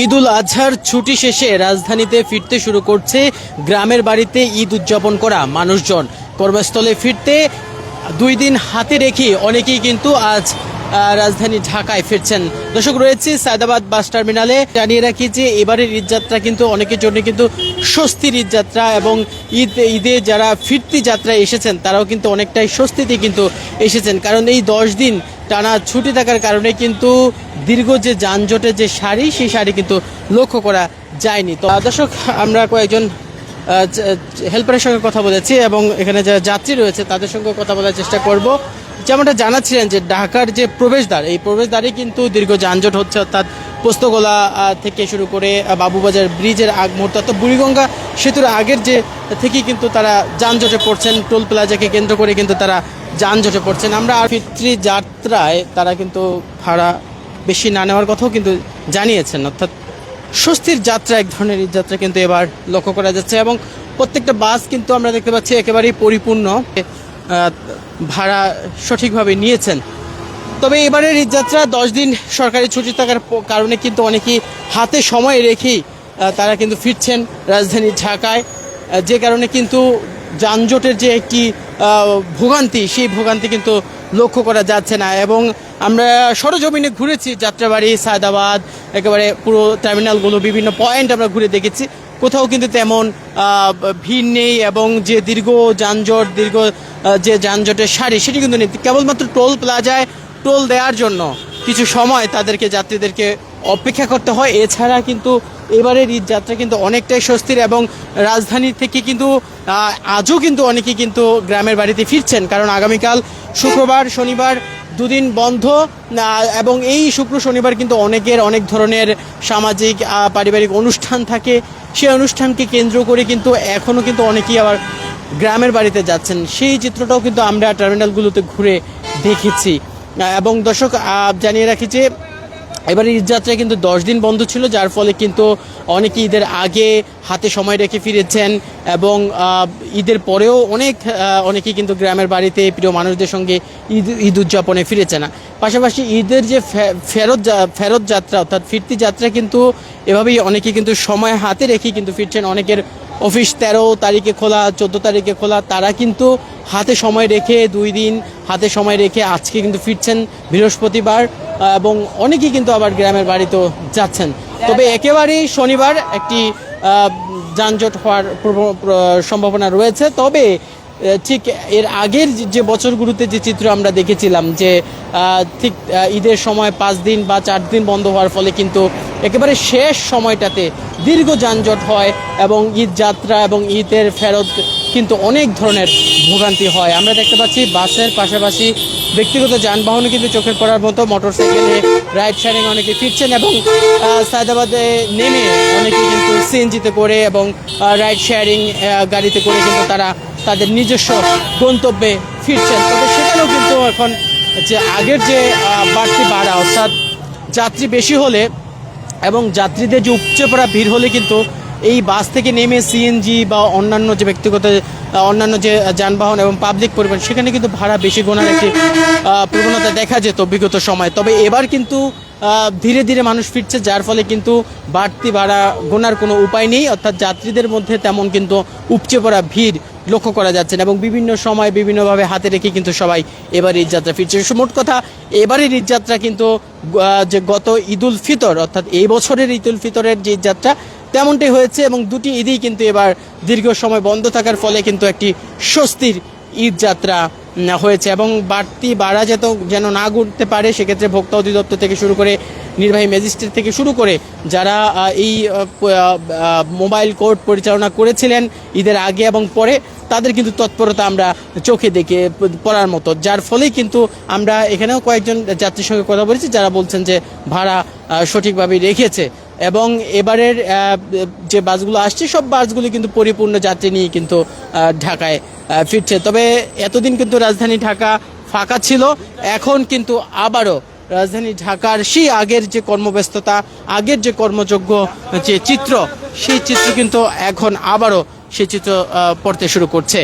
ঈদুল আজহার ছুটি শেষে রাজধানীতে ফিরতে শুরু করছে গ্রামের বাড়িতে ঈদ উদযাপন করা মানুষজন। কর্মস্থলে ফিরতে দুই দিন হাতে রেখে অনেকেই কিন্তু আজ রাজধানী ঢাকায় ফিরছেন। দর্শক, রয়েছে সায়দাবাদ বাস টার্মিনালে। জানিয়ে রাখি যে এবারের ঈদযাত্রা কিন্তু অনেকের জন্য কিন্তু স্বস্তির ঈদযাত্রা এবং ঈদ, ঈদে যারা ফিরতি যাত্রায় এসেছেন, তারাও কিন্তু অনেকটাই স্বস্তিতে কিন্তু এসেছেন। কারণ এই দশ দিন টানা ছুটি থাকার কারণে কিন্তু দীর্ঘ যে যানজটের যে শাড়ি সেই শাড়ি কিন্তু লক্ষ্য করা যায়নি। তো, দর্শক, আমরা কয়েকজন হেল্পারের সঙ্গে কথা বলেছি এবং এখানে যারা যাত্রী রয়েছে, তাদের সঙ্গে কথা বলার চেষ্টা করব। যেমনটা জানাচ্ছিলেন যে ঢাকার যে প্রবেশদ্বার, এই প্রবেশদ্বারে কিন্তু দীর্ঘ যানজট হচ্ছে, অর্থাৎ পোস্তগোলা থেকে শুরু করে বাবুবাজার ব্রিজের আগ মুহূর্ত, অর্থাৎ বুড়িগঙ্গা সেতুর আগের যে থেকেই কিন্তু তারা যানজটে পড়ছেন, টোল প্লাজাকে কেন্দ্র করে কিন্তু তারা যানজটে পড়ছেন। আমরা আর ফিত্রি যাত্রায় তারা কিন্তু ভাড়া বেশি না নেওয়ার কথাও কিন্তু জানিয়েছেন, অর্থাৎ স্বস্তির যাত্রা, এক ধরনের যাত্রা কিন্তু এবার লক্ষ্য করা যাচ্ছে এবং প্রত্যেকটা বাস কিন্তু আমরা দেখতে পাচ্ছি একেবারেই পরিপূর্ণ। ভাড়া সঠিকভাবে নিয়েছেন। তবে এবারের ঈদযাত্রা দশ দিন সরকারি ছুটি থাকার কারণে কিন্তু অনেকেই হাতে সময় রেখেই তারা কিন্তু ফিরছেন রাজধানী ঢাকায়। যে কারণে কিন্তু যানজটের যে একটি ভোগান্তি, সেই ভোগান্তি কিন্তু লক্ষ্য করা যাচ্ছে না। এবং আমরা সরজমিনে ঘুরেছি, যাত্রাবাড়ি, সায়দাবাদ, একেবারে পুরো টার্মিনালগুলো বিভিন্ন পয়েন্ট আমরা ঘুরে দেখেছি। কোথাও কিন্তু তেমন ভিড় নেই এবং যে দীর্ঘ যানজট, দীর্ঘ যে যানজটের সারি, সেটি কিন্তু নেই। কেবলমাত্র টোল প্লাজায় টোল দেওয়ার জন্য কিছু সময় তাদেরকে, যাত্রীদেরকে অপেক্ষা করতে হয়। এছাড়া কিন্তু এবারের ঈদ যাত্রা কিন্তু অনেকটাই স্বস্তির এবং রাজধানী থেকে কিন্তু আজও কিন্তু অনেকেই কিন্তু গ্রামের বাড়িতে ফিরছেন। কারণ আগামীকাল শুক্রবার, শনিবার দুদিন বন্ধ এবং এই শুক্র, শনিবার কিন্তু অনেকের অনেক ধরনের সামাজিক পারিবারিক অনুষ্ঠান থাকে। সেই অনুষ্ঠানকে কেন্দ্র করে কিন্তু এখনও কিন্তু অনেকেই আবার গ্রামের বাড়িতে যাচ্ছেন। সেই চিত্রটাও কিন্তু আমরা টার্মিনালগুলোতে ঘুরে দেখেছি। এবং দর্শক জানিয়ে রাখি যে এবারে ঈদযাত্রায় কিন্তু দশ দিন বন্ধ ছিল, যার ফলে কিন্তু অনেকে ঈদের আগে হাতে সময় রেখে ফিরেছেন এবং ঈদের পরেও অনেক অনেকেই কিন্তু গ্রামের বাড়িতে প্রিয় মানুষদের সঙ্গে ঈদ ঈদ উদযাপনে ফিরেছে না। পাশাপাশি ঈদের যে ফেরত ফেরত যাত্রা অর্থাৎ ফিরতি যাত্রা কিন্তু এভাবেই অনেকে কিন্তু সময় হাতে রেখে কিন্তু ফিরছেন। অনেকের অফিস তেরো তারিখে খোলা, চোদ্দ তারিখে খোলা, তারা কিন্তু হাতে সময় রেখে দুই দিন হাতে সময় রেখে আজকে কিন্তু ফিরছেন বৃহস্পতিবার। এবং অনেকেই কিন্তু আবার গ্রামের বাড়িতেও যাচ্ছেন। তবে একেবারেই শনিবার একটি যানজট হওয়ার সম্ভাবনা রয়েছে। তবে ঠিক এর আগের যে- বছরগুলোতে যে চিত্র আমরা দেখেছিলাম যে ঠিক ঈদের সময় পাঁচ দিন বা চার দিন বন্ধ হওয়ার ফলে কিন্তু একেবারে শেষ সময়টাতে দীর্ঘ যানজট হয় এবং ঈদ যাত্রা এবং ঈদের ফেরত কিন্তু অনেক ধরনের ভোগান্তি হয়। আমরা দেখতে পাচ্ছি বাসের পাশাপাশি ব্যক্তিগত যানবাহনে কিন্তু চোখের পড়ার মতো মোটর সাইকেলে রাইড শেয়ারিং অনেকে ফিরছেন এবং সায়দাবাদে নেমে অনেকে কিন্তু সিএনজিতে করে এবং রাইড শেয়ারিং গাড়িতে করে কিন্তু তারা তাদের নিজস্ব গন্তব্যে ফিরছেন। তবে সেখানেও কিন্তু এখন যে আগের যে বাড়তি বাড়া অর্থাৎ যাত্রী বেশি হলে এবং যাত্রীদের যে উপচে পড়া ভিড় হলে কিন্তু এই বাস থেকে নেমে সিএনজি বা অন্যান্য যে ব্যক্তিগত অন্যান্য যে যানবাহন এবং পাবলিক পরিবহন, সেখানে কিন্তু ভাড়া বেশি গোনার একটি প্রবণতা দেখা যেত বিগত সময়। তবে এবার কিন্তু ধীরে ধীরে মানুষ ফিরছে, যার ফলে কিন্তু বাড়তি ভাড়া গোনার কোনো উপায় নেই। অর্থাৎ যাত্রীদের মধ্যে তেমন কিন্তু উপচে পড়া ভিড় লক্ষ্য করা যাচ্ছে না এবং বিভিন্ন সময় বিভিন্নভাবে হাতে রেখে কিন্তু সবাই এবার ঈদ যাত্রা ফিরছে মোট কথা, এবারের ঈদ যাত্রা কিন্তু যে গত ঈদুল ফিতর, অর্থাৎ এই বছরের ঈদুল ফিতরের যে ঈদ যাত্রা তেমনটাই হয়েছে এবং দুটি ঈদই কিন্তু এবার দীর্ঘ সময় বন্ধ থাকার ফলে কিন্তু একটি স্বস্তির ঈদ যাত্রা হয়েছে এবং বাড়তি বাড়া যেত যেন না ঘুরতে পারে, সেক্ষেত্রে ভোক্তা অধিদপ্তর থেকে শুরু করে নির্বাহী ম্যাজিস্ট্রেট থেকে শুরু করে যারা এই মোবাইল কোর্ট পরিচালনা করেছিলেন ঈদের আগে এবং পরে, তাদের কিন্তু তৎপরতা আমরা চোখে দেখে পড়ার মতো। যার ফলেই কিন্তু আমরা এখানেও কয়েকজন যাত্রীর সঙ্গে কথা বলেছি, যারা বলছেন যে ভাড়া সঠিকভাবে রেখেছে। এবং এবারের যে বাসগুলো আসছে, সব বাসগুলি কিন্তু পরিপূর্ণ যাত্রী নিয়ে কিন্তু ঢাকায় ফিরছে। তবে এতদিন কিন্তু রাজধানী ঢাকা ফাঁকা ছিল। এখন কিন্তু আবারও রাজধানী ঢাকার সেই আগের যে কর্মব্যস্ততা, আগের যে কর্মযোগ্য যে চিত্র, সেই চিত্র কিন্তু এখন আবারও সেই চিত্র পড়তে শুরু করছে।